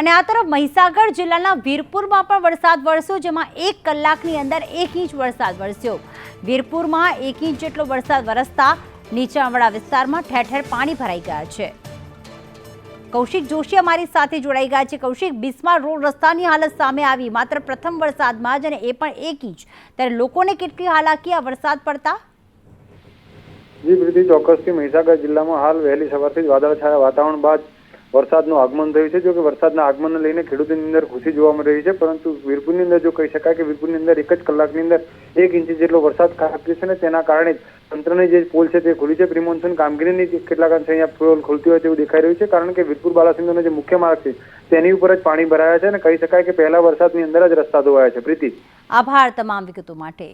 અને આ તરફ મહીસાગર જિલ્લાના વીરપુરમાં પણ વરસાદ વરસ્યો, જેમાં એક કલાકની અંદર એક ઇંચ વરસાદ વરસ્યો. વીરપુરમાં એક ઇંચ જેટલો વરસાદ વરસતા નીચાણવાળા વિસ્તારમાં ઠેર ઠેર પાણી ભરાઈ ગયા છે. કૌશિક જોશી અમારી સાથે જોડાઈ ગયા છે. કૌશિક, બિસ્માર રોડ રસ્તાની હાલત સામે આવી. માત્ર પ્રથમ વરસાદમાં જ અને એ પણ એક ઇંચ. ત્યારે લોકોને કેટલી હાલાકી આ વરસાદ પડતા? જી પ્રીતિ ચોક્કસથી મહીસાગર જિલ્લામાં હાલ વહેલી સવારથી જ વાદળછાયા વાતાવરણ બાદ વરસાદનું આગમન થયું છે. જો કે વરસાદના આગમનને લઈને ખેડૂતોની અંદર ખુશી જોવા મળી રહી છે. પરંતુ વીરપુરની અંદર જો કહી શકાય કે વીરપુરની અંદર એક જ કલાકની અંદર એક ઇંચ જેટલો વરસાદ ખાબક્યો છે ને તેના કારણે તંત્રની જે પોલ છે તે ખુલી છે. પ્રિમોન્સૂન કામગીરીની કેટલાક અંશે અહીંયા પોલ ખુલતી હોય તેવું દેખાઈ રહ્યું છે. કારણ કે વીરપુર બાલાસિંધોનો જે મુખ્ય માર્ગ છે તેની ઉપર જ પાણી ભરાયા છે અને કહી શકાય કે પહેલા વરસાદની અંદર જ રસ્તા ધોવાયા છે. પ્રીતિ. આભાર તમામ વિગતો માટે.